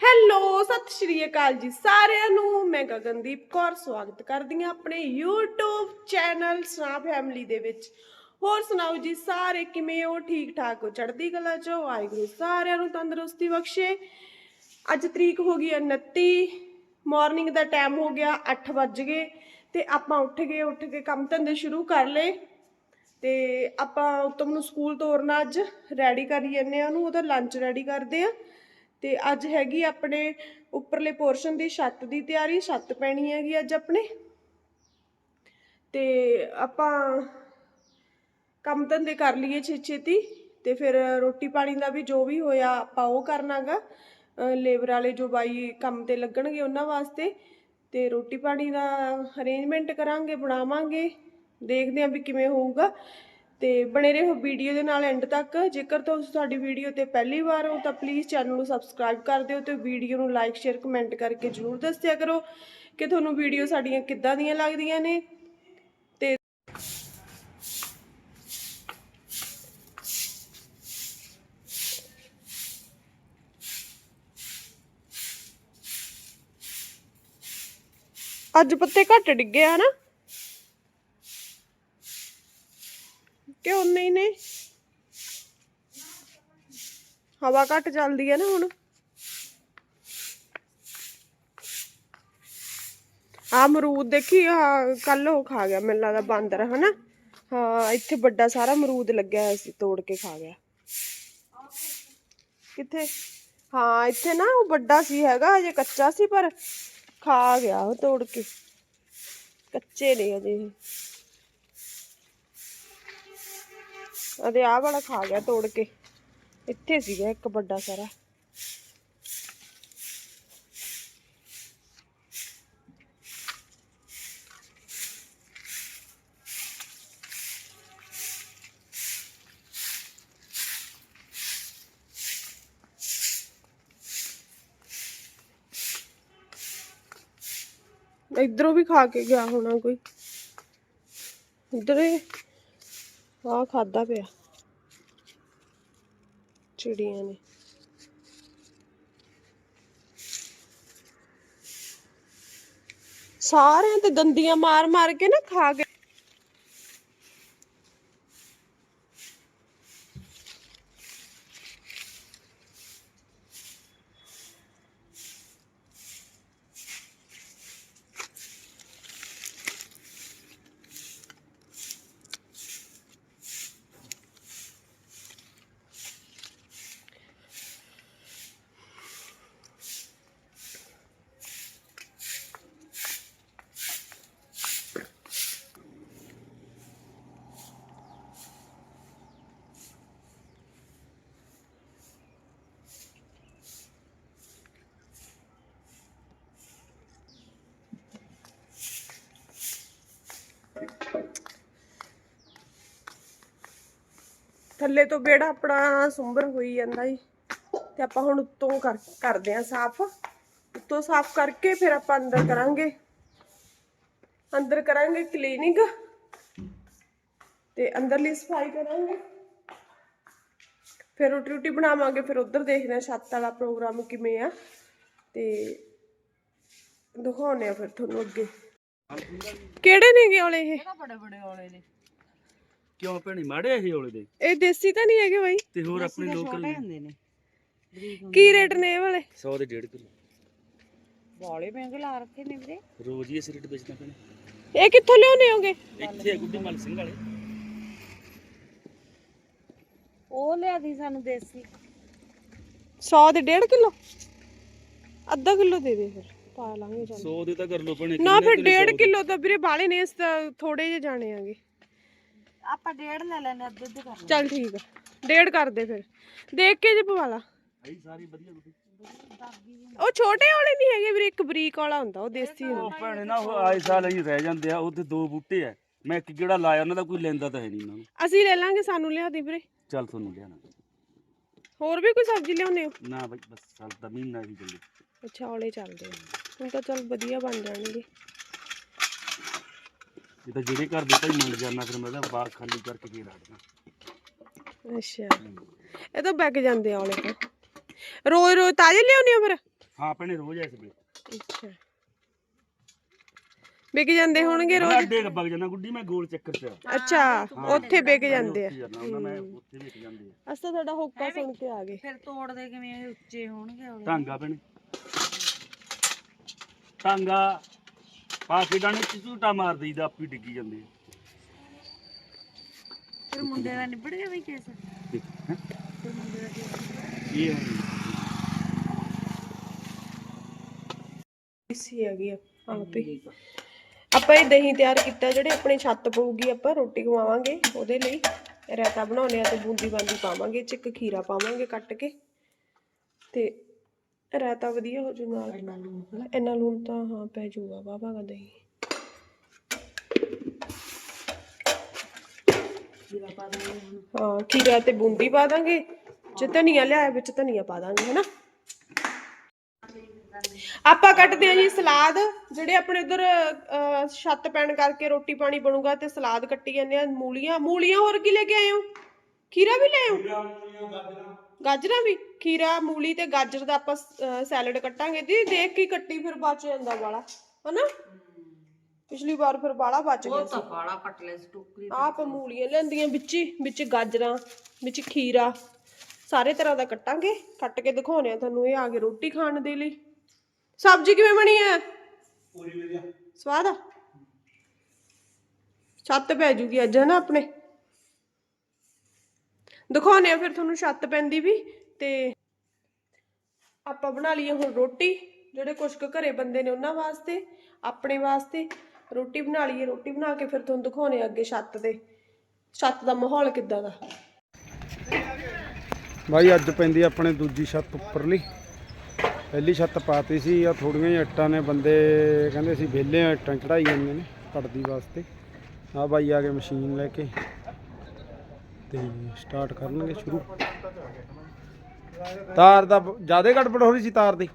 Hello ਸਤਿ ਸ਼੍ਰੀ ਅਕਾਲ ਜੀ ਸਾਰਿਆਂ ਨੂੰ। ਮੈਂ ਗਗਨਦੀਪ ਕੌਰ, ਸਵਾਗਤ ਕਰਦੀ ਹਾਂ ਆਪਣੇ YouTube ਚੈਨਲ ਸਨਾ ਫੈਮਿਲੀ ਦੇ ਵਿੱਚ। ਹੋਰ ਸੁਣਾਓ ਜੀ, ਸਾਰੇ ਕਿਵੇਂ ਹੋ? ਠੀਕ ਠਾਕ ਹੋ? ਚੜ੍ਹਦੀ ਕਲਾ ਚ ਹੋ? ਵਾਹਿਗੁਰੂ ਸਾਰਿਆਂ ਨੂੰ ਤੰਦਰੁਸਤੀ ਬਖਸ਼ੇ। ਅੱਜ ਤਰੀਕ ਹੋ ਗਈ ਹੈ 29 ਮਾਰਨਿੰਗ ਦਾ ਟਾਈਮ ਹੋ ਗਿਆ 8 ਵੱਜ ਗਏ ਤੇ ਆਪਾਂ ਉੱਠ ਗਏ, ਉੱਠ ਕੇ ਕੰਮ ਧੰਦੇ ਸ਼ੁਰੂ ਕਰ ਲਏ। ਤੇ ਆਪਾਂ ਉਤਮ ਨੂੰ ਸਕੂਲ ਤੋਰਨਾ ਅੱਜ। ਰੈਡੀ ਕਰੀ ਜੰਨੇ ਆ ਉਹਨੂੰ, ਉਹਦਾ ਲੰਚ ਰੈਡੀ ਕਰਦੇ ਆ ਤੇ ਅੱਜ ਹੈਗੀ ਆਪਣੇ ਉੱਪਰਲੇ ਪੋਰਸ਼ਨ ਦੀ ਛੱਤ ਦੀ ਤਿਆਰੀ, ਛੱਤ ਪੈਣੀ ਹੈਗੀ ਅੱਜ ਆਪਣੇ। ਤੇ ਆਪਾਂ ਕੰਮ ਧੰਦੇ ਕਰ ਲਈਏ ਛੇ ਛੇਤੀ ਤੇ ਫਿਰ ਰੋਟੀ ਪਾਣੀ ਦਾ ਵੀ ਜੋ ਵੀ ਹੋਇਆ ਆਪਾਂ ਉਹ ਕਰਨਾਗਾ। ਲੇਬਰ ਵਾਲੇ ਜੋ ਬਾਈ ਕੰਮ ਤੇ ਲੱਗਣਗੇ ਉਹਨਾਂ ਵਾਸਤੇ ਤੇ ਰੋਟੀ ਪਾਣੀ ਦਾ ਅਰੇਂਜਮੈਂਟ ਕਰਾਂਗੇ, ਬਣਾਵਾਂਗੇ, ਦੇਖਦੇ ਆਂ ਵੀ ਕਿਵੇਂ ਹੋਊਗਾ। ਤੇ ਬਣੇ ਰਹੋ ਵੀਡੀਓ ਦੇ ਨਾਲ ਐਂਡ ਤੱਕ। ਜੇਕਰ ਤੁਸੀਂ ਸਾਡੀ ਵੀਡੀਓ ਤੇ ਪਹਿਲੀ ਵਾਰ ਹੋ, ਤਾਂ ਪਲੀਜ਼ ਚੈਨਲ ਨੂੰ ਸਬਸਕ੍ਰਾਈਬ ਕਰ ਦਿਓ ਤੇ ਵੀਡੀਓ ਨੂੰ ਲਾਈਕ ਸ਼ੇਅਰ ਕਮੈਂਟ ਕਰਕੇ ਜਰੂਰ ਦੱਸਿਆ ਕਰੋ ਕਿ ਤੁਹਾਨੂੰ ਵੀਡੀਓ ਸਾਡੀਆਂ ਕਿੱਦਾਂ ਦੀਆਂ ਲੱਗਦੀਆਂ ਨੇ। ਤੇ ਅੱਜ ਪੱਤੇ ਘੱਟ ਡਿੱਗੇ ਆ ਨਾ ਕਿ ਉਨੇ ਹੀ ਨੇ ਹਵਾ ਘੱਟ ਚੱਲਦੀ ਹੈ ਨਾ ਹੁਣ। ਆ ਅਮਰੂਦ ਦੇਖੀ ਆ ਕੱਲ ਉਹ ਖਾ ਗਿਆ, ਮੈਨੂੰ ਲੱਗਦਾ ਬਾਂਦਰ, ਹਨਾ? ਹਾਂ, ਇੱਥੇ ਵੱਡਾ ਸਾਰਾ ਅਮਰੂਦ ਲੱਗਿਆ ਹੋਇਆ ਸੀ, ਤੋੜ ਕੇ ਖਾ ਗਿਆ। ਕਿੱਥੇ? ਹਾਂ, ਇੱਥੇ ਨਾ ਉਹ ਵੱਡਾ ਸੀ ਹੈਗਾ ਅਜੇ ਕੱਚਾ ਸੀ, ਪਰ ਖਾ ਗਿਆ ਉਹ ਤੋੜ ਕੇ। ਕੱਚੇ ਨੇ ਅਜੇ ਇਹ। ਅਦੇ ਆਹ ਵਾਲਾ ਖਾ ਗਿਆ ਤੋੜ ਕੇ। ਇੱਥੇ ਸੀਗਾ ਇੱਕ ਵੱਡਾ ਸਾਰਾ। ਇਧਰੋਂ ਵੀ ਖਾ ਕੇ ਗਿਆ ਹੋਣਾ ਕੋਈ। ਇਧਰੇ ਆ ਖਾਦਾ ਪਿਆ। ਚਿੜੀਆਂ ਨੇ। ਸਾਰਿਆਂ ਤੇ ਦੰਦੀਆਂ ਮਾਰ ਮਾਰ ਕੇ ਨਾ ਖਾ ਗਏ। ਥੱਲੇ ਤੋਂ ਬੇੜਾ ਆਪਣਾ ਸੁੰਬਰ ਹੋਈ ਜਾਂਦਾ ਜੀ ਤੇ ਆਪਾਂ ਹੁਣ ਉੱਤੋਂ ਕਰਦੇ ਆਂ ਸਾਫ਼। ਉੱਤੋਂ ਸਾਫ਼ ਕਰਕੇ ਫਿਰ ਆਪਾਂ ਅੰਦਰ ਕਰਾਂਗੇ। ਅੰਦਰ ਕਰਾਂਗੇ ਕਲੀਨਿੰਗ। ਤੇ ਅੰਦਰਲੀ ਸਫ਼ਾਈ ਕਰਾਂਗੇ। ਫਿਰ ਰੋਟੀ ਰੋਟੀ ਬਣਾਵਾਂਗੇ, ਫਿਰ ਉਧਰ ਦੇਖਦੇ ਆਂ ਛੱਤ ਵਾਲਾ ਪ੍ਰੋਗਰਾਮ ਕਿਵੇਂ ਆ। ਤੇ ਦਿਖਾਉਣੇ ਆ ਫਿਰ ਤੁਹਾਨੂੰ ਅੱਗੇ। ਕਿਹੜੇ ਨੇਗੇ ਔਲੇ ਇਹ? ਬੜੇ ਬੜੇ ਔਲੇ ਨੇ? ਕਿਉਂ ਭੈਣੀ? ਮਾੜੇ ਇਹ ਔਲੇ ਦੇ। ਇਹ ਦੇਸੀ ਤਾਂ ਨਹੀਂ ਹੈਗੇ ਬਾਈ। ਤੇ ਹੋਰ ਆਪਣੇ ਲੋਕਲ ਹੁੰਦੇ ਨੇ। ਕੀ ਰੇਟ ਨੇ ਇਹ ਵਾਲੇ? 100 ਦੇ 1.5 ਕਿਲੋ। ਬਾਲੇ ਮਹਿੰਗੇ ਲਾ ਰੱਖੇ ਨੇ ਵੀਰੇ। ਰੋਜ਼ ਹੀ ਇਸ ਰੇਟ ਵੇਚਦਾ ਭੈਣੇ। ਇਹ ਕਿੱਥੋਂ ਲਿਆਉਣੇ ਹੋਗੇ? ਇੱਥੇ ਗੁੱਡੀ ਮਲ ਸਿੰਘ ਵਾਲੇ। ਉਹ ਲਿਆਦੀ ਸਾਨੂੰ ਦੇਸੀ। 100 ਦੇ 1.5 ਕਿਲੋ? ਅੱਧਾ ਕਿਲੋ ਦੇ ਦੇ ਫਿਰ ਪਾ ਲਾਂਗੇ ਚੱਲ। 100 ਦੇ ਤਾਂ ਕਰ ਲੋ ਭੈਣੇ ਨਾ ਫਿਰ 1.5 ਕਿਲੋ ਤਾਂ ਵੀਰੇ ਬਾਲੇ ਨੇ ਇਸ ਤਾਂ ਥੋੜੇ ਜਿਹੇ ਜਾਣੇ ਆਗੇ। ਆਪਾਂ ਡੇਢ ਲੈ ਲੈਣੇ ਅੱਧੇ ਅੱਧੇ ਕਰ ਚੱਲ ਠੀਕ ਆ। ਡੇਢ ਕਰ ਦੇ ਫਿਰ। ਦੇਖ ਕੇ ਜੇ ਪਵਾ ਲਾ ਆਈ ਸਾਰੀ ਵਧੀਆ ਗੁੱਡੀ ਉਹ ਛੋਟੇ ਵਾਲੇ ਨਹੀਂ ਹੈਗੇ ਵੀਰੇ ਇੱਕ ਬਰੀਕ ਵਾਲਾ ਹੁੰਦਾ ਉਹ ਦੇਸੀ ਹੁੰਦਾ। ਉਹ ਭੈਣੇ ਨਾ ਉਹ ਆਏ ਸਾਲ ਹੀ ਰਹਿ ਜਾਂਦੇ ਆ ਉਹਦੇ ਦੋ ਬੂਟੇ ਆ। ਮੈਂ ਇੱਕ ਕਿਹੜਾ ਲਾਇਆ ਉਹਨਾਂ ਦਾ ਕੋਈ ਲੈਂਦਾ ਤਾਂ ਹੈ ਨਹੀਂ ਉਹਨਾਂ ਨੂੰ। ਅਸੀਂ ਲੈ ਲਾਂਗੇ ਸਾਨੂੰ ਲਿਆ ਦੇ ਵੀਰੇ। ਚੱਲ ਤੁਹਾਨੂੰ ਲਿਆਣਾ ਹੋਰ ਵੀ ਕੋਈ ਸਬਜ਼ੀ ਲਿਆਉਣੇ ਹੋ? ਨਾ ਬਈ ਬਸ ਸਾਲ ਦਾ ਮਹੀਨਾ ਹੀ ਚੱਲੇ। ਅੱਛਾ ਔਲੇ ਚੱਲਦੇ ਆ। ਹੁਣ ਤਾਂ ਚੱਲ ਵਧੀਆ ਬਣ ਜਾਣਗੇ। ਇਹ ਤਾਂ ਜਿਹੜੇ ਘਰ ਦੇ ਭਾਈ ਮਿਲ ਜਾਣਾ ਫਿਰ ਮੈਂ ਤਾਂ ਬਾਗ ਖਾਲੀ ਕਰਕੇ ਕੀ ਰੱਖਦਾ ਅੱਛਾ। ਇਹ ਤਾਂ ਬੈਗ ਜਾਂਦੇ ਆ ਔਲੇ ਤਾਂ। ਰੋਜ਼ ਰੋਜ਼ ਤਾਜ਼ੇ ਲਿਆਉਣੇ ਹੋ ਫਿਰ? ਹਾਂ ਭੈਣੇ ਰੋਜ਼ ਐਸ ਵੇ ਅੱਛਾ। ਵਿਕ ਜਾਂਦੇ ਹੋਣਗੇ ਰੋਜ਼? ਅੱਡੇ ਵਗ ਜਾਂਦਾ ਗੁੱਡੀ ਮੈਂ ਗੋਲ ਚੱਕਰ ਚ ਅੱਛਾ ਉੱਥੇ ਵਿਕ ਜਾਂਦੇ ਆ। ਉੱਥੇ ਜਾਂਦਾ ਹੁੰਦਾ ਮੈਂ ਉੱਥੇ ਵਿਕ ਜਾਂਦੇ ਆ। ਅਸਾਂ ਤੁਹਾਡਾ ਹੋਕਾ ਸੁਣ ਕੇ ਆ ਗਏ। ਫਿਰ ਤੋੜਦੇ ਕਿਵੇਂ ਇਹ ਉੱਚੇ ਹੋਣਗੇ ਹੌਲੇ? ਟਾਂਗਾ ਭੈਣੇ। ਟਾਂਗਾ ਪਾ ਕੇ ਡਾਣੇ ਚ ਝੂਟਾ ਮਾਰ ਦਈਦਾ ਆਪੀ ਡਿੱਗੀ ਜਾਂਦੇ ਆ। ਫਿਰ ਮੁੰਡੇ ਦਾ ਨਿਬੜ ਗਿਆ ਵੀ ਕੇਸ ਹੈਂ? ਫਿਰ ਮੁੰਡੇ ਦਾ ਕੇਸ ਇਹ ਹੁਣ ਇਸੀ ਹੈਗੀ ਆ ਆਪੇ ਆਪਾਂ ਇਹ ਦਹੀਂ ਤਿਆਰ ਕੀਤਾ ਜਿਹੜੇ ਆਪਣੇ ਛੱਤ ਪਊਗੀ ਆਪਾਂ ਰੋਟੀ ਖਵਾਵਾਂਗੇ ਉਹਦੇ ਲਈ ਰਾਇਤਾ ਬਣਾਉਣੇ ਆ ਤੇ ਬੂੰਦੀ ਬਾਂਦੀ ਪਾਵਾਂਗੇ ਚ ਇੱਕ ਖੀਰਾ ਪਾਵਾਂਗੇ ਕੱਟ ਕੇ ਤੇ ਰਾਇਤਾ ਵਧੀਆ ਹੋ ਜੂ ਨਾਲ। ਇੰਨਾ ਲੂਣ ਤਾਂ। ਹਾਂ ਪੈ ਜਾਊਗਾ ਬਾਬਾ ਦਾ ਦਹੀਂ। ਹਾਂ ਖੀਰਾ ਤੇ ਬੂੰਦੀ ਪਾ ਦਾਂਗੇ। ਜੇ ਧਨੀਆ ਲਿਆਇਆ ਵਿੱਚ ਧਨੀਆ ਪਾ ਦਾਂਗੇ ਹਨਾ? ਆਪਾਂ ਕੱਟਦੇ ਆ ਜੀ ਸਲਾਦ। ਜਿਹੜੇ ਆਪਣੇ ਉਧਰ ਛੱਤ ਪੈਣ ਕਰਕੇ ਰੋਟੀ ਪਾਣੀ ਬਣੂਗਾ ਤੇ ਸਲਾਦ ਕੱਟੀ ਜਾਂਦੇ ਆ ਮੂਲੀਆਂ। ਮੂਲੀਆਂ ਹੋਰ ਕੀ ਲੈ ਕੇ ਆਏ ਹੋ? ਖੀਰਾ ਵੀ ਲੈ ਆਓ ਗਾਜਰਾਂ। ਵੀ? ਖੀਰਾ ਮੂਲੀ ਤੇ ਗਾਜਰ ਦਾ ਆਪਾਂ ਸੈਲਡ ਕੱਟਾਂਗੇ। ਦੀ ਦੇਖ ਕੇ ਹੀ ਕੱਟੀ ਫਿਰ ਬਚ ਜਾਂਦਾ ਵਾਲਾ। ਹਨਾ? ਪਿਛਲੀ ਵਾਰ ਫਿਰ ਬਾਲਾ ਬਚ ਗਿਆ ਸੀ। ਬਾਲਾ ਕੱਟ ਲੈ ਸੀ ਟੋਕਰੀ ਆਪ ਮੂਲੀਆਂ ਲੈਂਦੀਆਂ ਵਿੱਚ ਹੀ ਵਿੱਚ ਗਾਜਰਾਂ ਵਿੱਚ ਖੀਰਾ। ਸਾਰੇ ਤਰ੍ਹਾਂ ਦਾ ਕੱਟਾਂਗੇ। ਕੱਟ ਕੇ ਦਿਖਾਉਣੇ ਆ ਤੁਹਾਨੂੰ ਇਹ ਆ ਕੇ ਰੋਟੀ ਖਾਣ ਦੇ ਲਈ। ਸਬਜ਼ੀ ਕਿਵੇਂ ਬਣੀ ਹੈ? ਪੂਰੀ ਵਧੀਆ। ਸਵਾਦ ਆ? ਛੱਤ ਪੈ ਜੂਗੀ ਅੱਜ ਹਨਾ ਆਪਣੇ? ਦਿਖਾਉਣੇ ਆ ਫਿਰ ਤੁਹਾਨੂੰ ਛੱਤ ਪੈਂਦੀ ਵੀ ਤੇ ਆਪਾਂ ਬਣਾ ਲਈਏ ਹੁਣ ਰੋਟੀ, ਜਿਹੜੇ ਕੁਛ ਕੁ ਘਰੇ ਬੰਦੇ ਨੇ ਉਹਨਾਂ ਵਾਸਤੇ, ਆਪਣੇ ਵਾਸਤੇ ਰੋਟੀ ਬਣਾ ਲਈਏ, ਰੋਟੀ ਬਣਾ ਕੇ ਫਿਰ ਤੁਹਾਨੂੰ ਦਿਖਾਉਣੇ ਆ ਅੱਗੇ ਛੱਤ ਤੇ। ਛੱਤ ਦਾ ਮਾਹੌਲ ਕਿੱਦਾਂ ਦਾ? ਬਾਈ, ਅੱਜ ਪੈਂਦੀ ਆਪਣੇ ਦੂਜੀ ਛੱਤ ਉੱਪਰਲੀ। ਪਹਿਲੀ ਛੱਤ ਪਾਤੀ ਸੀ ਆ ਥੋੜੀਆਂ ਜਿਹੀਆਂ ਇੱਟਾਂ ਨੇ, ਬੰਦੇ ਕਹਿੰਦੇ ਸੀ ਵਿਹਲੇ ਆ, ਇੱਟਾਂ ਚੜਾਈ ਜਾਂਦੇ ਨੇ ਪੜਦੀ ਵਾਸਤੇ। ਆ ਬਾਈ ਆ ਕੇ ਮਸ਼ੀਨ ਲੈ ਕੇ ਤੇ ਸਟਾਰਟ ਕਰਨਗੇ ਸ਼ੁਰੂ। ਤਾਰ ਦਾ ਜ਼ਿਆਦਾ ਗੜਬੜ ਹੋ ਰਹੀ ਸੀ ਤਾਰ ਦੀ।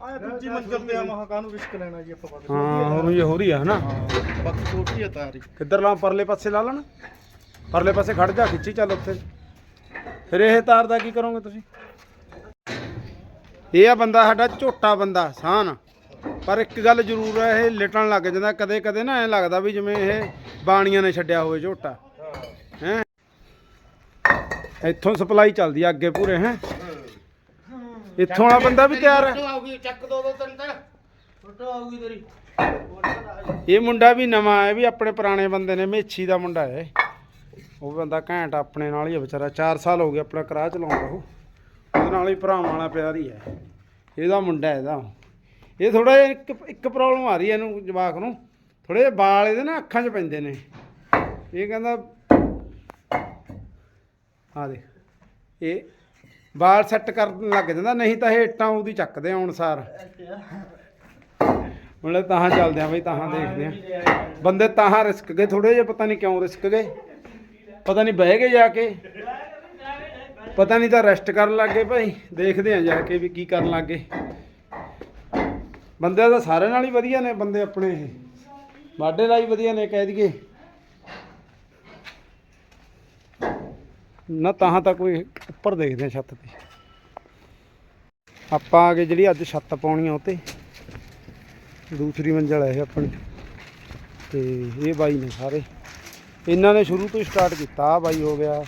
ਆ ਦੂਜੀ ਮੰਜ਼ਲ ਤੇ ਆ ਮਹਾਕਾ ਨੂੰ ਰਿਸਕ ਲੈਣਾ ਜੀ ਆਪਾਂ ਵੱਧ ਹਾਂ ਹੋ ਰਹੀ ਹੋ ਰਹੀ ਆ ਹਨਾ? ਬਾਕੀ ਛੋਟੀ ਹੈ ਤਾਰੀ ਕਿੱਧਰ ਲਾ ਪਰਲੇ ਪਾਸੇ ਲਾ ਲੈਣਾ? ਪਰਲੇ ਪਾਸੇ ਖੜ ਜਾ ਖਿੱਚੀ ਚੱਲ ਉੱਥੇ। ਫਿਰ ਇਹ ਤਾਰ ਦਾ ਕੀ ਕਰੋਗੇ ਤੁਸੀਂ? ਇਹ ਆ ਬੰਦਾ ਸਾਡਾ ਝੋਟਾ ਬੰਦਾ ਸਾਨ। ਪਰ ਇੱਕ ਗੱਲ ਜ਼ਰੂਰ ਹੈ ਇਹ ਲਿਟਣ ਲੱਗ ਜਾਂਦਾ। ਕਦੇ ਕਦੇ ਨਾ ਐਂ ਲੱਗਦਾ ਵੀ ਜਿਵੇਂ ਇਹ ਬਾਣੀਆਂ ਨੇ ਛੱਡਿਆ ਹੋਵੇ ਝੋਟਾ। ਹੈ? ਇੱਥੋਂ ਸਪਲਾਈ ਚੱਲਦੀ ਆ ਅੱਗੇ ਪੂਰੇ ਹੈ? ਇੱਥੋਂ ਵਾਲਾ ਬੰਦਾ ਵੀ ਤਿਆਰ ਹੈ ਆਉਗੀ ਚੱਕ ਦੋ ਦੋ ਤਿੰਨ ਤਿੰਨ ਫੋਟੋ ਆਉਗੀ ਤੇਰੀ। ਇਹ ਮੁੰਡਾ ਵੀ ਨਵਾਂ ਹੈ ਵੀ ਆਪਣੇ ਪੁਰਾਣੇ ਬੰਦੇ ਨੇ ਮੇਛੀ ਦਾ ਮੁੰਡਾ ਹੈ। ਉਹ ਬੰਦਾ ਘੈਂਟ ਆਪਣੇ ਨਾਲ ਹੀ ਹੈ ਵਿਚਾਰਾ 4 ਸਾਲ ਹੋ ਗਏ ਆਪਣਾ ਕਰਾਹ ਚਲਾਉਂਦਾ ਉਹ। ਉਹਦੇ ਨਾਲ ਹੀ ਭਰਾਵਾਂ ਵਾਲਾ ਪਿਆਰ ਹੀ ਹੈ। ਇਹਦਾ ਮੁੰਡਾ ਇਹਦਾ। ਇਹ ਥੋੜਾ ਜਿਹਾ ਇੱਕ ਇੱਕ ਪ੍ਰੋਬਲਮ ਆ ਰਹੀ ਹੈ ਇਹਨੂੰ ਜਵਾਕ ਨੂੰ। ਥੋੜੇ ਜਿਹੇ ਵਾਲ ਇਹਦੇ ਨਾ ਅੱਖਾਂ 'ਚ ਪੈਂਦੇ ਨੇ। ਇਹ ਕਹਿੰਦਾ ਆ ਦੇਖ। ਇਹ ਵਾਲ ਸੈੱਟ ਕਰਨ ਲੱਗ ਜਾਂਦਾ, ਨਹੀਂ ਤਾਂ ਇਹ ਇੱਟਾਂ ਉਹਦੀ ਚੱਕਦੇ ਆਉਣ ਸਾਰ। ਹੁਣ ਤਾਂ ਚੱਲਦੇ ਆ ਬਈ ਤਾਂ ਦੇਖਦੇ ਆ। ਬੰਦੇ ਤਾਹਾਂ ਰਿਸਕ ਗਏ ਥੋੜੇ ਜਿਹਾ ਪਤਾ ਨਹੀਂ ਕਿਉਂ ਰਿਸਕ ਗਏ। ਪਤਾ ਨਹੀਂ ਬਹਿ ਗਏ ਜਾ ਕੇ। ਪਤਾ ਨਹੀਂ ਤਾਂ ਰੈਸਟ ਕਰਨ ਲੱਗ ਗਏ ਭਾਈ। ਦੇਖਦੇ ਆ ਜਾ ਕੇ ਵੀ ਕੀ ਕਰਨ ਲੱਗ ਗਏ। ਬੰਦੇ ਤਾਂ ਸਾਰੇ ਨਾਲ ਹੀ ਵਧੀਆ ਨੇ, ਬੰਦੇ ਆਪਣੇ ਇਹ। ਬਾਡੇ ਦਾ ਹੀ ਵਧੀਆ ਨੇ ਕਹਿ ਦਈਏ। ਨਾ ਤਾਂ ਤਾਂ ਕੋਈ ਉੱਪਰ ਦੇਖਦੇ ਆ ਛੱਤ ਤੇ। ਆਪਾਂ ਆ ਗਏ ਜਿਹੜੀ ਅੱਜ ਛੱਤ ਪਾਉਣੀ ਆ ਉਹ ਤੇ। ਦੂਸਰੀ ਮੰਜ਼ਲ ਹੈ ਇਹ ਆਪਣੀ। ਤੇ ਇਹ ਬਾਈ ਨੇ ਸਾਰੇ। ਇਹਨਾਂ ਨੇ ਸ਼ੁਰੂ ਤੋਂ ਹੀ ਸਟਾਰਟ ਕੀਤਾ ਆ ਬਾਈ ਹੋ ਗਿਆ।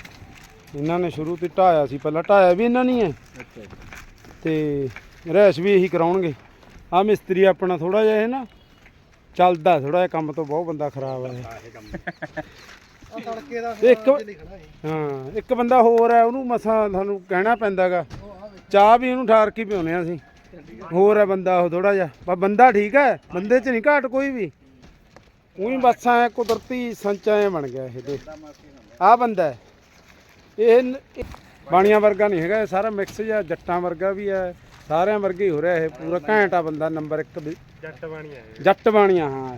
ਇਹਨਾਂ ਨੇ ਸ਼ੁਰੂ ਤੋਂ ਹੀ ਢਾਇਆ ਸੀ। ਪਹਿਲਾਂ ਢਾਇਆ ਵੀ ਇਹਨਾਂ ਨਹੀਂ ਹੈ ਤੇ ਰਹਿਸ਼ ਵੀ ਇਹੀ ਕਰਾਉਣਗੇ। ਆ ਮਿਸਤਰੀ ਆਪਣਾ ਥੋੜਾ ਜਿਹਾ ਇਹ ਨਾ ਚੱਲਦਾ ਥੋੜਾ ਜਿਹਾ ਕੰਮ ਤੋਂ ਬਹੁਤ ਬੰਦਾ ਖਰਾਬ ਹੈ ਆ ਤੜਕੇ ਦਾ ਇਹ। ਇੱਕ ਹਾਂ ਇੱਕ ਬੰਦਾ ਹੋਰ ਹੈ ਉਹਨੂੰ ਮਸਾਂ ਤੁਹਾਨੂੰ ਕਹਿਣਾ ਪੈਂਦਾਗਾ। ਚਾਹ ਵੀ ਉਹਨੂੰ ਠਾਰ ਕੇ ਪਿਉਨੇ ਆ ਅਸੀਂ। ਹੋਰ ਹੈ ਬੰਦਾ ਉਹ ਥੋੜਾ ਜਿਹਾ। ਪਰ ਬੰਦਾ ਠੀਕ ਹੈ ਬੰਦੇ 'ਚ ਨਹੀਂ ਘਾਟ ਕੋਈ ਵੀ। ਉਹੀ ਬਸ ਐ ਕੁਦਰਤੀ ਸੰਚਾਏ ਬਣ ਗਿਆ ਇਹ ਦੇ ਆ ਬੰਦਾ ਹੈ। ਇਹ ਬਾਣੀਆਂ ਵਰਗਾ ਨਹੀਂ ਹੈਗਾ ਇਹ ਸਾਰਾ ਮਿਕਸ ਜਿਹਾ ਜੱਟਾਂ ਵਰਗਾ ਵੀ ਹੈ। ਸਾਰਿਆਂ ਵਰਗਾ ਹੀ ਹੋ ਰਿਹਾ ਇਹ ਪੂਰਾ ਘੈਂਟ ਆ ਬੰਦਾ ਨੰਬਰ 1 ਜੱਟ ਬਾਣੀ ਆ ਜੱਟ ਬਾਣੀਆਂ ਹਾਂ।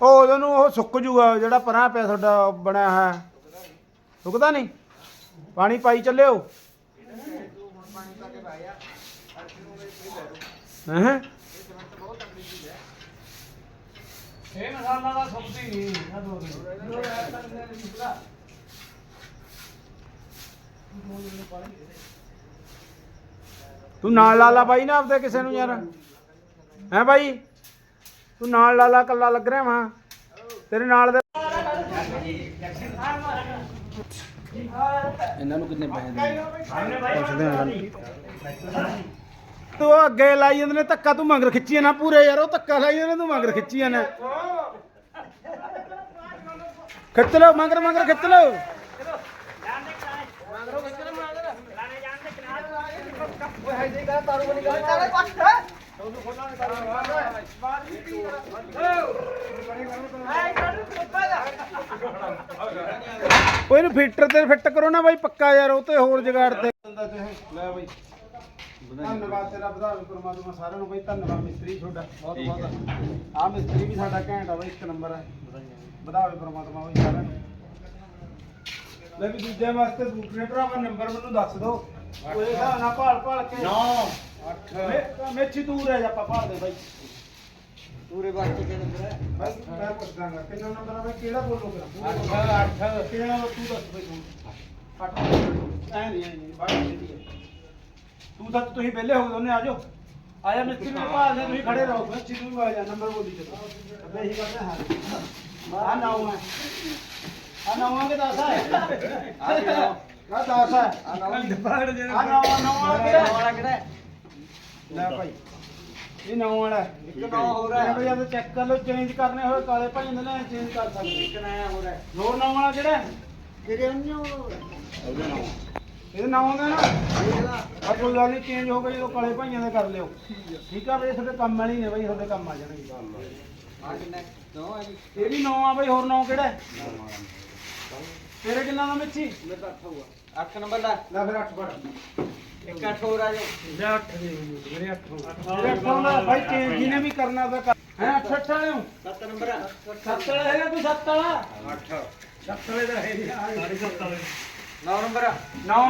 ਉਹ ਉਹਨੂੰ ਉਹ ਸੁੱਕ ਜੂਗਾ ਜਿਹੜਾ ਪਰਾਂ ਪਿਆ ਤੁਹਾਡਾ ਬਣਿਆ ਹੈ ਸੁੱਕਦਾ ਨਹੀਂ? ਪਾਣੀ ਪਾਈ ਚੱਲਿਓ। ਹਾਂ? ਇਹ ਮਸਾਲਾ ਦਾ ਸੁੱਕਦੀ ਨਹੀਂ ਆ ਦੋ ਤੂੰ ਨਾਲ ਲਾ ਲਾ ਬਾਈ ਨਾ ਆਪਦੇ ਕਿਸੇ ਨੂੰ ਯਾਰ। ਹੈ ਬਾਈ? ਤੂੰ ਨਾਲ ਲਾ ਲਾ ਕੱਲਾ ਲੱਗ ਰਿਹਾ ਵਾਂ। ਤੇਰੇ ਨਾਲ ਦੇ ਇਹਨਾਂ ਨੂੰ ਕਿੰਨੇ ਪੈਸੇ ਦੇ ਤੂੰ ਅੱਗੇ ਲਾਈ ਜਾਂਦੇ ਨੇ ਧੱਕਾ ਤੂੰ ਮਗਰ ਖਿੱਚੀ ਨਾ ਪੂਰੇ ਯਾਰ ਉਹ ਧੱਕਾ ਲਾਈ ਜਾਂਦੇ ਤੂੰ ਮਗਰ ਖਿੱਚੀ ਨਾ। ਖਿੱਚ ਲਓ ਮਗਰ ਮਗਰ ਖਿੱਚ ਲਓ। ਉਹ ਇਹਨੂੰ ਫਿਲਟਰ ਤੇ ਫਿੱਟ ਕਰੋ ਨਾ ਬਾਈ ਪੱਕਾ ਯਾਰ ਉਹ ਤੇ ਹੋਰ ਜਗਾੜ ਤੇ। ਲੈ ਬਾਈ। ਧੰਨਵਾਦ ਤੇਰਾ ਵਧਾਵੇ ਪਰਮਾਤਮਾ ਸਾਰਿਆਂ ਨੂੰ ਬਾਈ। ਧੰਨਵਾਦ ਮਿਸਤਰੀ ਤੁਹਾਡਾ। ਬਹੁਤ ਬਹੁਤ ਆ ਮਿਸਤਰੀ ਵੀ ਸਾਡਾ ਘੈਂਟ ਆ ਬਾਈ ਇੱਕ ਨੰਬਰ ਹੈ ਵਧਾਵੇ ਪਰਮਾਤਮਾ ਬਾਈ ਸਾਰਿਆਂ ਨੂੰ। ਲੈ ਵੀ ਦੂਜੇ ਵਾਸਤੇ ਦੂਸਰੇ ਭਰਾਵਾ ਨੰਬਰ ਮੈਨੂੰ ਦੱਸ ਦਿਓ। ਉਹਦੇ ਹਿਸਾਬ ਨਾਲ ਭਾਲ ਭਾਲ ਕੇ। 9 8 ਮੇਚੀ ਦੂਰ ਹੈ ਆਪਾਂ ਭਾਲ ਦੇ ਬਾਈ। ਪੂਰੇ ਬਾਕੀ ਕਿਹੜਾ ਨੰਬਰ ਹੈ ਬਸ ਮੈਂ ਪੁੱਛ ਦਾਂਗਾ ਕਿੰਨਾ ਨੰਬਰ ਆ ਬਈ? ਕਿਹੜਾ ਬੋਲੋਗਾ 8 8 ਕਿਹੜਾ ਤੂੰ ਦੱਸ ਬਈ ਤੂੰ। 8 ਐ ਨਹੀਂ ਐ ਨਹੀਂ ਬਾਹਰ ਨਹੀਂ ਹੈ ਤੂੰ ਤਾਂ ਤੁਸੀਂ ਵਿਹਲੇ ਹੋ ਗਏ ਉਹਨੇ ਆ ਜਾਓ। ਆਇਆ ਮਿਸਤਰੀ ਮੇਰੇ ਭਾਲ ਦੇ ਤੁਸੀਂ ਖੜੇ ਰਹੋ। ਤੂੰ ਵੀ ਆ ਜਾ ਨੰਬਰ ਬੋਲੀ ਚੱਲੋ। ਅੱਬੇ ਹੀ ਕਰਦੇ ਹਾਂ। ਆ ਨਾਉ ਹੈ ਆ ਨਾਉ ਕੇ ਦੱਸ ਹੈ? ਆ ਦੱਸ ਹੈ। ਆ ਆ ਨਾਉ ਨਾਉ ਕਿਹੜਾ? ਕਿਹੜਾ? ਹੈ ਲੈ ਭਾਈ। ਇਹ ਨੌ ਵਾਲਾ ਇੱਕ ਨੌ ਹੋ। ਰਿਹਾ ਬਈ ਆਪ ਚੈੱਕ ਕਰ ਲਓ ਚੇਂਜ ਕਰਨੇ ਹੋਏ ਕਾਲੇ ਭਾਈ ਹੁੰਦੇ ਨੇ ਚੇਂਜ ਕਰ ਸਕਦੇ ਇੱਕ ਨਇਆ ਹੋ। ਰਿਹਾ ਹੋਰ ਨੌ ਵਾਲਾ ਕਿਹੜਾ ਹੈ? ਤੇਰੇ ਅੰਨੋ ਉਹਦੇ ਨੌ। ਇਹਦੇ ਨੌ ਆਉਂਦਾ ਨਾ? ਆ ਕੋਈ ਗੱਲ ਨਹੀਂ ਚੇਂਜ ਹੋ ਗਈ ਜਦੋਂ ਕਾਲੇ ਭਾਈਆਂ ਦੇ ਕਰ ਲਿਓ। ਠੀਕ ਆ ਬਈ ਤੁਹਾਡੇ ਕੰਮ ਵਾਲੀ ਨੇ ਬਈ ਤੁਹਾਡੇ ਕੰਮ ਆ ਜਾਣਗੇ। ਆ ਕਿੰਨਾ? ਦੋ ਹੈ ਜੀ। ਇਹ ਵੀ ਨੌ ਆ ਬਈ ਹੋਰ ਨੌ ਕਿਹੜਾ ਹੈ? ਤੇਰੇ ਕਿੰਨਾ ਦਾ ਮਿੱਚੀ ਮੇਰੇ ਤਾਂ 8 ਹੋਊਗਾ। 8 ਨੰਬਰ ਦਾ ਲੈ ਫਿਰ 8 ਪੜ ਇੱਕ 8 ਹੋਰ ਆ ਜਾ। ਲੈ 8 ਦੇ ਮੇਰੇ 8 ਮੇਰੇ 8 ਦਾ ਭਾਈ ਚੇਂਜ ਜਿਹਨੇ ਵੀ ਕਰਨਾ ਉਹਦਾ ਕਰ। ਹੈ 8 8 ਵਾਲੇ ਹੋ 7 ਨੰਬਰ ਆ। 7 ਵਾਲਾ ਹੈਗਾ ਕੋਈ 7 ਵਾਲਾ? 8 7 ਵਾਲੇ ਦਾ ਹੈ ਨਹੀਂ 7 ਵਾਲੇ। 9 ਨੰਬਰ ਆ। 9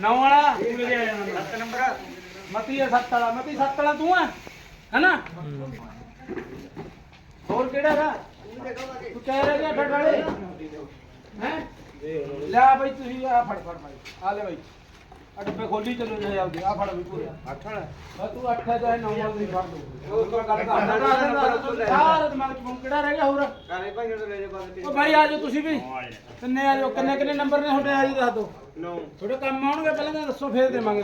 9 ਵਾਲਾ 7 ਨੰਬਰ ਆ। ਮਤੀ ਹੈ 7 ਵਾਲਾ ਮਤੀ 7 ਵਾਲਾ ਤੂੰ ਹੈ ਹੈਨਾ? ਹੋਰ ਕਿਹੜਾ ਹੈਗਾ? ਤੂੰ ਕਹਿ ਰਿਹਾ ਕਿ 8 ਵਾਲੇ? ਹੈ? ਲੈ ਬਈ ਤੁਸੀਂ ਆ ਫੜ ਫੜ ਫੜ ਆ ਲੈ ਬਈ। ਆ ਡੱਬੇ ਖੋਲੀ ਚੱਲੋ ਜੇ ਆਪਦੇ ਆ ਫੜ ਵੀ ਪੂਰੇ। 8 ਵਾਲਾ? ਬਸ ਤੂੰ 8 ਹੈ ਚਾਹੇ 9 ਵਾਲਾ ਤੁਸੀਂ ਫੜ ਦੋ ਹੋਰ ਕੋਈ ਗੱਲ ਕਰਦਾ ਸਾਰਾ ਦਿਮਾਗ ਚ ਫੋਨ ਕਿਹੜਾ ਰਹਿ ਗਿਆ ਹੋਰ? ਕਾਲੇ ਭਾਈ ਨੂੰ ਲੈ ਜਾ ਬਾਅਦ ਉਹ ਭਾਈ ਆ ਜਾਓ ਤੁਸੀਂ ਵੀ। ਕਿੰਨੇ ਆ ਜਾਓ ਕਿੰਨੇ ਕਿੰਨੇ ਨੰਬਰ ਨੇ ਤੁਹਾਡੇ ਆ ਜੀ ਦੱਸ ਦਿਓ। 9 ਤੁਹਾਡੇ ਕੰਮ ਆਉਣਗੇ ਪਹਿਲਾਂ ਤਾਂ ਦੱਸੋ ਫੇਰ ਦੇਵਾਂਗੇ।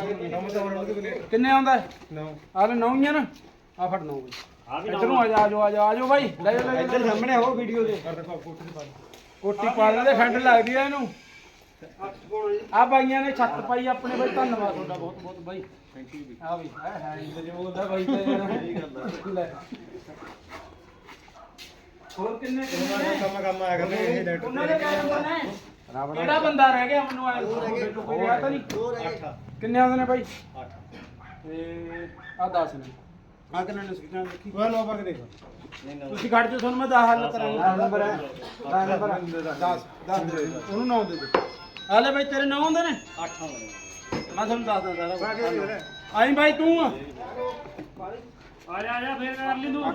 ਕਿੰਨੇ ਆਉਂਦਾ? 9 ਆ ਲੈ 9 ਹੀ ਆ ਨਾ। ਆ ਫੜ 9 ਬਈ। ਇੱਧਰੋਂ ਆ ਜਾ ਆ ਜਾਓ ਆ ਜਾ ਆ ਜਾਓ ਭਾਈ ਲੈ ਜਾ ਲੈ ਜਾ ਇੱਧਰ ਸਾਹਮਣੇ ਹੋ ਵੀਡੀਓ ਦੇ। ਕੋਟੀ ਪਾ ਲੈਂਦੇ ਠੰਡ ਲੱਗਦੀ ਆ ਇਹਨੂੰ। ਆ ਬਾਈਆਂ ਨੇ ਛੱਤ ਪਾਈ ਆਪਣੇ ਬਾਈ ਧੰਨਵਾਦ ਤੁਹਾਡਾ ਬਹੁਤ ਬਹੁਤ ਬਾਈ। ਥੈਂਕ ਯੂ ਆ ਵੀ ਹੈ ਹੈ ਇੰਦਰ ਜੋ ਉਹਦਾ ਬਾਈ ਤੇ ਸਹੀ ਗੱਲ ਆ। ਹੋਰ ਕਿੰਨੇ ਕਿੰਨੇ ਕੰਮ ਕੰਮ ਆਇਆ ਕਰਦੇ ਇਹ ਲੈਟਰ ਉਹਨਾਂ ਦੇ ਕਿੰਨੇ ਨੰਬਰ ਨੇ ਕਿਹੜਾ ਬੰਦਾ ਰਹਿ ਗਿਆ ਮੈਨੂੰ ਆਏ ਕੋਈ ਰਿਹਾ ਤਾਂ ਨਹੀਂ। ਕਿੰਨੇ ਆਉਂਦੇ ਨੇ ਬਾਈ? 8 ਤੇ ਆ 10 ਨੇ। ਆ ਕਿੰਨੇ ਨੇ ਸਿੱਖਾਂ ਦੇਖੀ। ਉਹ ਲੋ ਵਰਗ ਦੇਖ। ਤੁਸੀਂ ਖੜ ਜਾਓ ਤੁਹਾਨੂੰ ਮੈਂ 10 ਹੱਲ ਕਰਾਂਗਾ। ਨੰਬਰ ਹੈ। 10 ਨੰਬਰ 10 10 ਦੇ ਦਿਓ। ਉਹਨੂੰ 9 ਦੇ ਦੇ ਆ ਲੈ ਬਾਈ ਤੇਰੇ 9 ਹੁੰਦੇ ਨੇ? 8 ਹੁੰਦੇ ਮੈਂ ਤੁਹਾਨੂੰ ਦੱਸ ਦਿੰਦਾ ਸਾਰਾ ਆਈ ਬਾਈ ਤੂੰ ਆ। ਆ ਜਾ ਆ ਜਾ ਫੇਰ ਕਰ ਲਈ ਤੂੰ।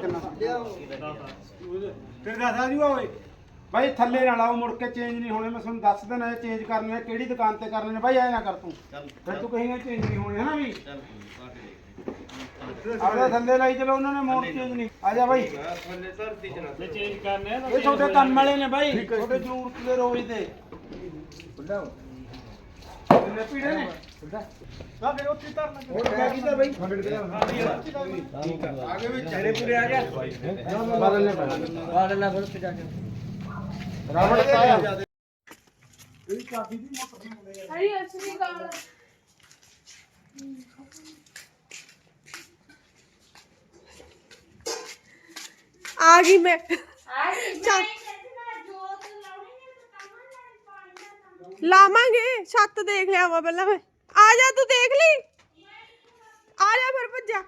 ਫਿਰ ਦੱਸ ਆ ਜੂਗਾ ਓਏ। ਬਾਈ ਥੱਲੇ ਨਾ ਲਾਓ ਮੁੜ ਕੇ ਚੇਂਜ ਨਹੀਂ ਹੋਣੇ। ਮੈਂ ਤੁਹਾਨੂੰ ਦੱਸ ਦੇਣਾ ਚੇਂਜ ਕਰਨੇ ਆ, ਕਿਹੜੀ ਦੁਕਾਨ ਤੇ ਕਰਨੇ ਨੇ ਬਾਈ ਐ ਨਾ ਕਰ ਤੂੰ। ਫਿਰ ਤੂੰ ਕਹੇਂਗਾ ਚੇਂਜ ਨਹੀਂ ਹੋਣੇ ਹਨਾ ਵੀ? ਆਪਣਾ ਥੱਲੇ ਲਾਈ ਚਲੋ ਉਹਨਾਂ ਨੇ ਮੋੜ ਚੇਂਜ ਨਹੀਂ। ਆ ਜਾ ਬਾਈ। ਇਹ ਤੁਹਾਡੇ ਕੰਮ ਵਾਲੇ ਨੇ ਬਾਈ। ਤੁਹਾਡੇ ਜ਼ਰੂਰਤ ਦੇ ਰੋਜ਼ ਦੇ। ਕਿੰਨੇ ਪੀੜੇ ਨੇ ਨਾ ਫਿਰ ਉੱਥੇ ਧਰਨਾ ਹੋਰ ਕਿਆ ਕੀਤਾ ਬਾਈ? 100 ਠੀਕ ਆ। ਆਗੇ ਵਿੱਚ ਚਿਹਰੇ ਪੂਰੇ ਆ ਗਿਆ ਬਦਲ ਲੈ ਬਾਹਰ ਲੈ ਫਿਰ ਉੱਥੇ ਜਾ ਕੇ। ਰਾਵਣ ਪਾਇਆ। ਇਹ ਕਾਫੀ ਦੀ ਮੋਟਰ ਹੁੰਦੇ ਹਰੀ ਅਸਲੀ ਗੱਲ ਆ ਗਈ ਮੈਂ। ਚੱਲ। ਲਾਵਾਂਗੇ ਛੱਤ ਦੇਖ ਲਿਆ ਵਾ ਪਹਿਲਾਂ ਮੈਂ ਆ ਜਾ ਤੂੰ ਦੇਖ ਲਈ ਆ ਜਾ ਫਿਰ ਭੱਜਾ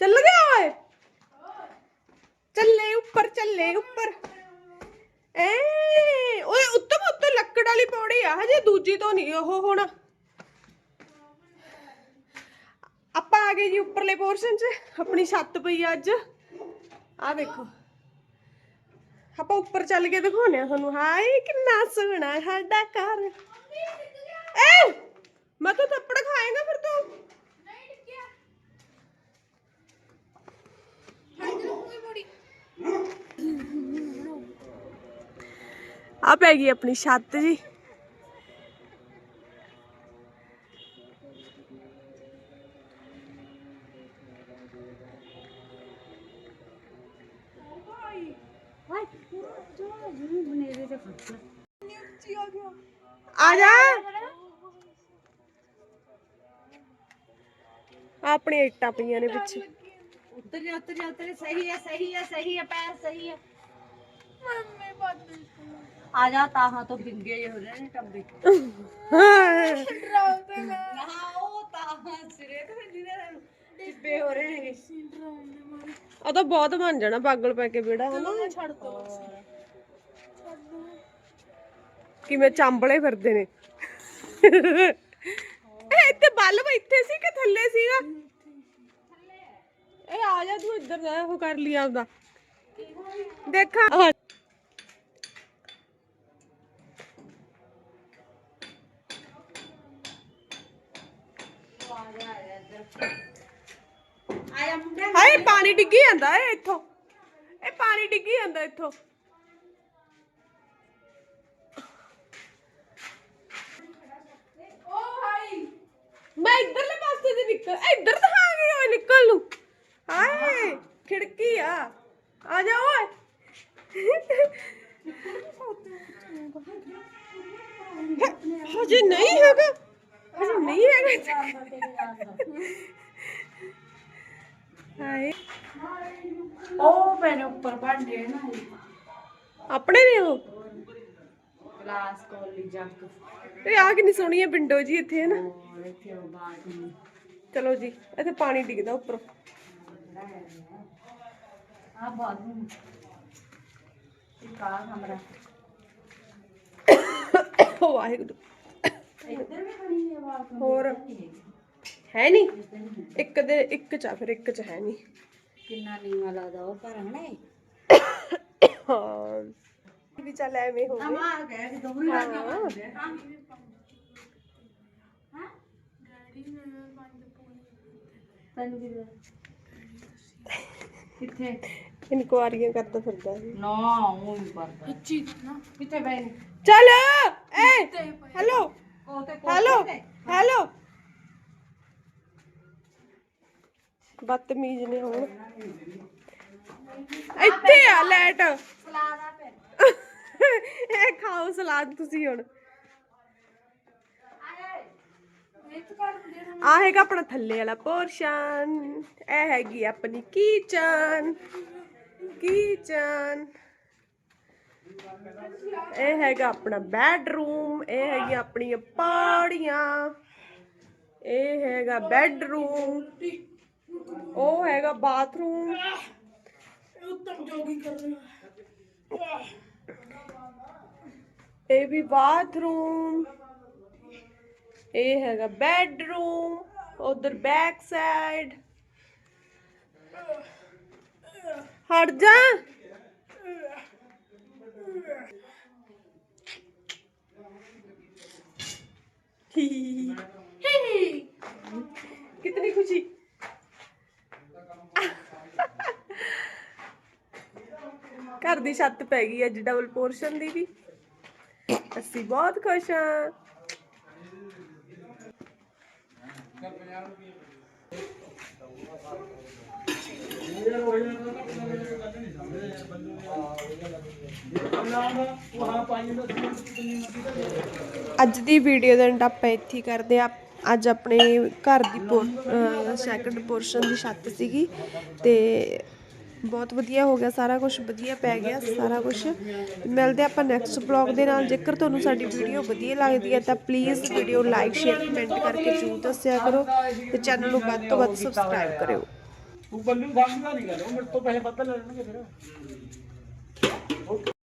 ਚੱਲ ਗਿਆ ਓਏ ਚੱਲੇ ਉੱਪਰ ਚੱਲੇ ਉੱਪਰ ਏ ਓਏ ਉੱਤਮ ਉੱਤੇ ਲੱਕੜ ਵਾਲੀ ਪੌੜੀ ਆ ਹਜੇ ਦੂਜੀ ਤੋਂ ਨਹੀਂ ਉਹ ਹੁਣ ਆਪਾਂ ਆ ਗਏ ਜੀ ਉੱਪਰਲੇ ਪੋਰਸ਼ਨ 'ਚ ਆਪਣੀ ਛੱਤ ਪਈ ਆ ਅੱਜ ਆ ਦੇਖੋ ਆਪਾਂ ਉੱਪਰ ਚੱਲ ਕੇ ਦਿਖਾਉਣੇ ਆ ਤੁਹਾਨੂੰ ਹਾਏ ਕਿੰਨਾ ਸੋਹਣਾ ਹੈ ਸਾਡਾ ਘਰ ਏ ਮੈਂ ਤਾਂ ਥੱਪੜ ਖਾਏਗਾ ਫਿਰ ਤੂੰ ਆ ਪੈ ਗਈ ਆਪਣੀ ਛੱਤ ਜੀ ਆ ਜਾ। ਆਪਣੀਆਂ ਇੱਟਾਂ ਪਈਆਂ ਨੇ ਪਿੱਛੇ। ਉੱਤਰ ਜਾ ਉੱਤਰ ਜਾ ਉੱਤਰ ਸਹੀ ਹੈ ਸਹੀ ਹੈ ਸਹੀ ਹੈ ਪੈਰ ਸਹੀ ਹੈ। ਆ ਜਾ ਤਾਹਾਂ ਤੋਂ ਬਿੰਗੇ ਜਿਹੇ ਹੋ ਰਹੇ ਨੇ ਟੰਬੇ ਹਾਂ ਉਹ ਤਾਹਾਂ ਸਿਰੇ ਤੇ ਜਿਹਦੇ ਟਿੱਬੇ ਹੋ ਰਹੇ ਹੈਗੇ। ਉਹ ਤਾਂ ਬਹੁਤ ਬਣ ਜਾਣਾ ਪਾਗਲ ਪੈ ਕੇ ਬੇੜਾ ਹਨਾ? ਛੱਡ ਦੋ ਕਿਵੇਂ ਚਾਂਬਲੇ ਫਿਰਦੇ ਨੇ। ਇਹ ਇੱਥੇ ਬਲਬ ਇੱਥੇ ਸੀ ਕਿ ਥੱਲੇ ਸੀਗਾ? ਇਹ ਆ ਜਾ ਤੂੰ ਇੱਧਰ ਜਾ, ਉਹ ਕਰ ਲਿਆ ਆਪਦਾ। ਦੇਖਾਂ। ਹਾਏ, ਪਾਣੀ ਡਿੱਗੀ ਜਾਂਦਾ ਏ ਇੱਥੋਂ। ਇਹ ਪਾਣੀ ਡਿੱਗੀ ਜਾਂਦਾ ਇੱਥੋਂ। ਮੈਂ ਇੱਧਰਲੇ ਪਾਸੇ ਦੀ ਨਿਕਲ ਇੱਧਰ ਤਾਂ ਆ ਗਈ ਓਏ ਨਿਕਲ ਨੂੰ ਹਾਏ ਖਿੜਕੀ ਆ ਆ ਜਾ ਓਏ ਹਜੇ ਨਹੀਂ ਹੈਗਾ ਹਜੇ ਨਹੀਂ ਹੈਗਾ ਹਾਏ ਉਹ ਪੈਨੇ ਉੱਪਰ ਭਾਂਡੇ ਨਾ ਆਪਣੇ ਨੇ ਗਲਾਸ ਕੋਲੀ ਜੱਗ ਇਹ ਆ ਕਿੰਨੀ ਸੋਹਣੀ ਹੈ ਵਿੰਡੋ ਜੀ ਇੱਥੇ ਹੈ ਨਾ? ਔਰ ਇੱਥੇ ਉਹ ਬਾਥਰੂਮ ਚਲੋ ਜੀ ਇੱਥੇ ਪਾਣੀ ਡਿੱਗਦਾ ਉੱਪਰੋਂ। ਆ ਬਾਥਰੂਮ। ਇੱਕ ਆ ਕਮਰਾ। ਉਹ ਵਾਹਿਗੁਰੂ। ਇੱਧਰ ਵੀ ਬਣੀ ਹੈ ਬਾਥਰੂਮ ਹੋਰ? ਹੈ ਨਹੀਂ ਇੱਕ ਦੇ ਇੱਕ ਚ ਆ, ਫਿਰ ਇੱਕ ਚ ਹੈ ਨਹੀਂ ਕਿੰਨਾ ਨੀਵਾ ਲੱਗਦਾ ਉਹ ਪਰ ਹਣੇ ਹਾਂ ਵੀ ਚੱਲ ਐਵੇਂ ਹੋ। ਗਿਆ ਮਾਰ ਗਿਆ ਕਿ ਦੋਵੇਂ ਲੱਗ ਗਏ ਹਾਂ। ਤੈਨੂੰ ਕੀ ਕਿੱਥੇ ਇਨਕੁਆਰੀਆਂ ਕਰਦਾ ਫਿਰਦਾ ਸੀ ਨਾ ਉਹ ਹੀ ਪਰਦਾ ਕਿੱਥੇ ਬੈ ਚੱਲ ਏ ਹੈਲੋ ਉਹ ਤੇ ਹੈਲੋ ਹੈਲੋ ਬਦਤਮੀਜ਼ ਨੇ ਹੁਣ ਇੱਥੇ ਆ ਲੈਟ ਸਲਾਦਾ ਪੈ ਇਹ ਖਾਓ ਸਲਾਦ ਤੁਸੀਂ ਹੁਣ। ਆ ਹੈਗਾ ਆਪਣਾ ਥੱਲੇ ਵਾਲਾ ਪੋਰਸ਼ਨ। ਇਹ ਹੈਗੀ ਆਪਣੀ ਕਿਚਨ ਕਿਚਨ ਇਹ ਹੈਗਾ ਆਪਣਾ ਬੈਡਰੂਮ ਇਹ ਹੈਗੀ ਆਪਣੀਆਂ ਪੌੜੀਆਂ। ਇਹ ਹੈਗਾ ਬੈਡਰੂਮ ਉਹ ਹੈਗਾ ਬਾਥਰੂਮ ਇਹ ਵੀ ਬਾਥਰੂਮ ਇਹ ਹੈਗਾ ਬੈਡਰੂਮ ਉਧਰ ਬੈਕ ਸਾਈਡ ਹਟ ਜਾ कितनी खुशी ਘਰ ਦੀ ਛੱਤ ਪੈ ਗਈ ਅੱਜ ਡਬਲ ਪੋਰਸ਼ਨ ਦੀ ਵੀ ਅਸੀਂ ਬਹੁਤ ਖੁਸ਼ ਹਾਂ। ਅੱਜ ਦੀ ਵੀਡੀਓ ਦਾ ਐਂਡ ਆਪਾਂ ਇੱਥੇ ਕਰਦੇ ਆ ਅੱਜ ਆਪਣੇ ਘਰ ਦੀ ਸੈਕੰਡ ਪੋਰਸ਼ਨ ਦੀ ਛੱਤ ਸੀਗੀ ਤੇ ਬਹੁਤ ਵਧੀਆ ਹੋ ਗਿਆ, ਸਾਰਾ ਕੁਝ ਵਧੀਆ ਪੈ ਗਿਆ, ਸਾਰਾ ਕੁਝ ਮਿਲਦੇ ਆਪਾਂ ਨੈਕਸਟ ਬਲੌਗ ਦੇ ਨਾਲ। ਜੇਕਰ ਤੁਹਾਨੂੰ ਸਾਡੀ ਵੀਡੀਓ ਵਧੀਆ ਲੱਗਦੀ ਹੈ, ਤਾਂ please video like share comment ਕਰਕੇ ਜ਼ਰੂਰ ਦੱਸਿਆ ਕਰੋ ਤੇ ਚੈਨਲ ਨੂੰ ਵੱਧ ਤੋਂ ਵੱਧ ਸਬਸਕ੍ਰਾਈਬ ਕਰਿਓ। ਤੂੰ ਬੱਲੂ ਸਮਝਦਾ ਨਹੀਂ ਗੱਲ, ਉਹ ਮੇਰੇ ਤੋਂ ਪੈਸੇ ਵੱਧ ਲੈ ਲੈਣਗੇ ਫਿਰ।